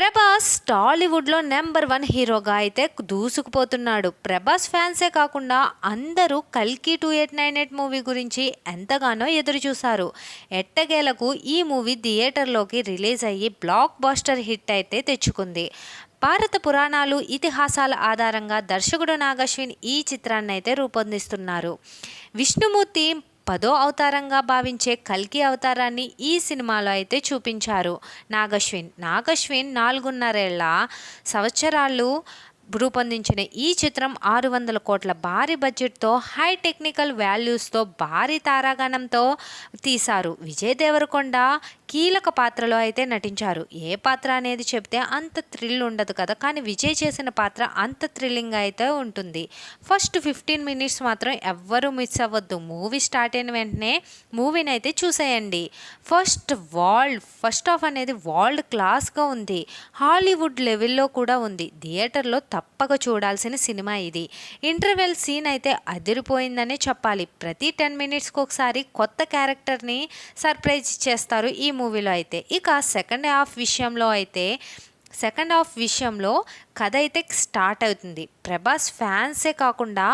ప్రభాస్ టాలీవుడ్లో number one హీరోగా అయితే దూసుకుపోతున్నాడు. ప్రభాస్ ఫ్యాన్సే కాకుండా అందరూ కల్కి two eight nine eight movie గురించి ఎంతగానో ఎదురుచూశారు. ఎట్టగేలకు ఈ మూవీ థియేటర్లోకి రిలీజ్ అయ్యి బ్లాక్ బాస్టర్ హిట్ అయితే తెచ్చుకుంది. భారత పురాణాలు ఇతిహాసాల ఆధారంగా దర్శకుడు నాగశ్విన్ ఈ చిత్రాన్ని అయితే రూపొందిస్తున్నారు. విష్ణుమూర్తి పదో అవతారంగా భావించే కల్కి అవతారాన్ని ఈ సినిమాలో అయితే చూపించారు. నాగశ్విన్. నాగశ్విన్ నాలుగున్నరేళ్ళ సంవత్సరాలు రూపొందించిన ఈ చిత్రం ఆరు వందల కోట్ల భారీ బడ్జెట్తో హై టెక్నికల్ వాల్యూస్తో భారీ తారాగణంతో తీశారు. విజయ్ దేవరకొండ కీలక పాత్రలో అయితే నటించారు. ఏ పాత్ర అనేది చెప్తే అంత థ్రిల్ ఉండదు కదా. కానీ విజయ్ చేసిన పాత్ర అంత థ్రిల్లింగ్ అయితే ఉంటుంది. ఫస్ట్ ఫిఫ్టీన్ మినిట్స్ మాత్రం ఎవ్వరూ మిస్ అవ్వద్దు. మూవీ స్టార్ట్ అయిన వెంటనే మూవీని అయితే చూసేయండి. ఫస్ట్ వరల్డ్ ఫస్ట్ ఆఫ్ అనేది వరల్డ్ క్లాస్గా ఉంది. హాలీవుడ్ లెవెల్లో కూడా ఉంది. థియేటర్లో తప్పక చూడాల్సిన సినిమా ఇది. ఇంటర్వెల్ సీన్ అయితే అదిరిపోయిందనే చెప్పాలి. ప్రతి టెన్ మినిట్స్కి ఒకసారి కొత్త క్యారెక్టర్ని సర్ప్రైజ్ చేస్తారు ఈ మూవీలో అయితే ఇక సెకండ్ హాఫ్ విషయంలో అయితే సెకండ్ హాఫ్ విషయంలో కథ అయితే స్టార్ట్ అవుతుంది. ప్రభాస్ ఫ్యాన్సే కాకుండా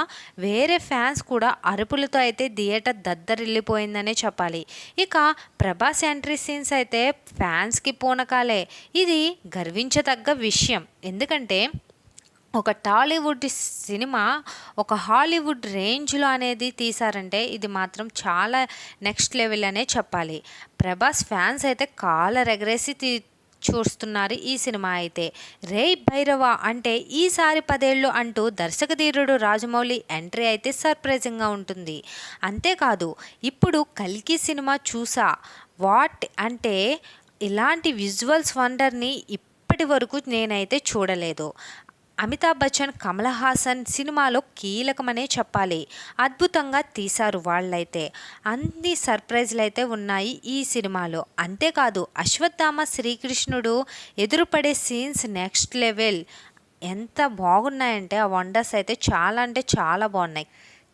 వేరే ఫ్యాన్స్ కూడా అరుపులతో అయితే థియేటర్ దద్దరిల్లిపోయిందనే చెప్పాలి. ఇక ప్రభాస్ ఎంట్రీ సీన్స్ అయితే ఫ్యాన్స్కి పూనకాలే. ఇది గర్వించదగ్గ విషయం. ఎందుకంటే ఒక టాలీవుడ్ సినిమా ఒక హాలీవుడ్ రేంజ్లో అనేది తీశారంటే ఇది మాత్రం చాలా నెక్స్ట్ లెవెల్ అనే చెప్పాలి. ప్రభాస్ ఫ్యాన్స్ అయితే కాలర్ ఎగరేసి తీ చూస్తున్నారు ఈ సినిమా అయితే. రే భైరవ అంటే ఈసారి పదేళ్ళు అంటూ దర్శకధీరుడు రాజమౌళి ఎంట్రీ అయితే సర్ప్రైజింగ్గా ఉంటుంది. అంతేకాదు ఇప్పుడు కల్కి సినిమా చూసా వాట్ అంటే ఇలాంటి విజువల్స్ వండర్ని ఇప్పటి వరకు నేనైతే చూడలేదు. అమితాబ్ బచ్చన్ కమల్ హాసన్ సినిమాలో కీలకమనే చెప్పాలి. అద్భుతంగా తీశారు వాళ్ళైతే. అన్ని సర్ప్రైజ్లు అయితే ఉన్నాయి ఈ సినిమాలో. అంతేకాదు అశ్వత్థామ శ్రీకృష్ణుడు ఎదురుపడే సీన్స్ నెక్స్ట్ లెవెల్. ఎంత బాగున్నాయంటే ఆ వండర్స్ అయితే చాలా అంటే చాలా బాగున్నాయి.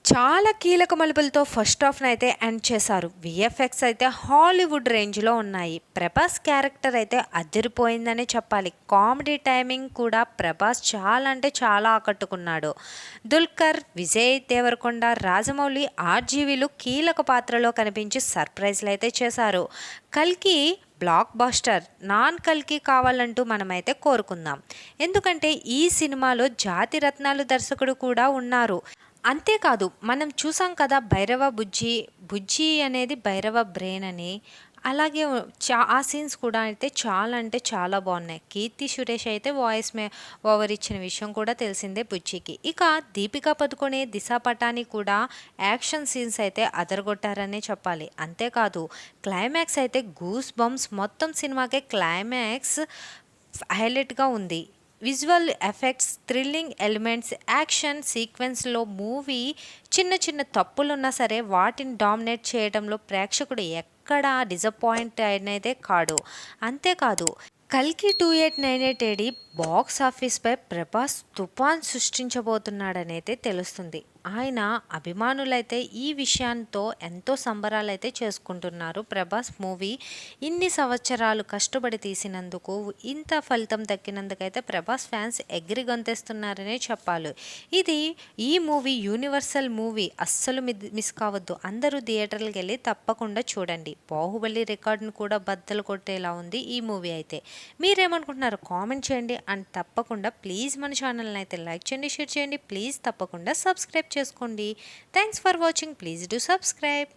చాలా కీలక మలుపులతో ఫస్ట్ హాఫ్ని అయితే ఎండ్ చేశారు. విఎఫ్ఎక్స్ అయితే హాలీవుడ్ రేంజ్లో ఉన్నాయి. ప్రభాస్ క్యారెక్టర్ అయితే అదిరిపోయిందనే చెప్పాలి. కామెడీ టైమింగ్ కూడా ప్రభాస్ చాలా అంటే చాలా ఆకట్టుకున్నాడు. దుల్కర్ విజయ్ దేవరకొండ రాజమౌళి ఆర్జీవీలు కీలక పాత్రలో కనిపించి సర్ప్రైజ్లు అయితే చేశారు. కల్కి బ్లాక్ బాస్టర్ నాన్ కల్కి కావాలంటూ మనమైతే కోరుకుందాం. ఎందుకంటే ఈ సినిమాలో జాతి రత్నాలు దర్శకుడు కూడా ఉన్నారు. అంతేకాదు మనం చూసాం కదా భైరవ బుజ్జి బుజ్జి అనేది భైరవ బ్రెయిన్ అని. అలాగే చా ఆ సీన్స్ కూడా అయితే చాలా అంటే చాలా బాగున్నాయి. కీర్తి సురేష్ అయితే వాయిస్ మే ఓవర్ ఇచ్చిన విషయం కూడా తెలిసిందే బుజ్జికి. ఇక దీపికా పదుకొనే దిశా పటాని కూడా యాక్షన్ సీన్స్ అయితే అదరగొట్టారనే చెప్పాలి. అంతేకాదు క్లైమాక్స్ అయితే గూస్ బంప్స్ మొత్తం సినిమాకే క్లైమాక్స్ హైలైట్గా ఉంది. Visual effects thrilling elements action సీక్వెన్స్లో movie చిన్న చిన్న తప్పులున్నా సరే వాటిని డామినేట్ చేయడంలో ప్రేక్షకుడు ఎక్కడ డిసప్పాయింట్ అయినదే కాడు. అంతేకాదు కల్కి two eight nine eight AD box ఆఫీస్పై Prabhas తుఫాన్ సృష్టించబోతున్నాడనైతే తెలుస్తుంది. ఆయన అభిమానులైతే ఈ విషయంతో ఎంతో సంబరాలైతే చేసుకుంటున్నారు. ప్రభాస్ మూవీ ఇన్ని సంవత్సరాలు కష్టపడి తీసినందుకు ఇంత ఫలితం దక్కినందుకైతే ప్రభాస్ ఫ్యాన్స్ ఎగిరి గొంతేస్తున్నారనే చెప్పాలి. ఇది ఈ మూవీ యూనివర్సల్ మూవీ అస్సలు మిస్ కావద్దు. అందరూ థియేటర్లకు వెళ్ళి తప్పకుండా చూడండి. బాహుబలి రికార్డును కూడా బద్దలు కొట్టేలా ఉంది ఈ మూవీ అయితే. మీరేమనుకుంటున్నారు కామెంట్ చేయండి. అండ్ తప్పకుండా ప్లీజ్ మన ఛానల్ని అయితే లైక్ చేయండి షేర్ చేయండి. ప్లీజ్ తప్పకుండా సబ్స్క్రైబ్ చేసుకోండి. Thanks for watching please do subscribe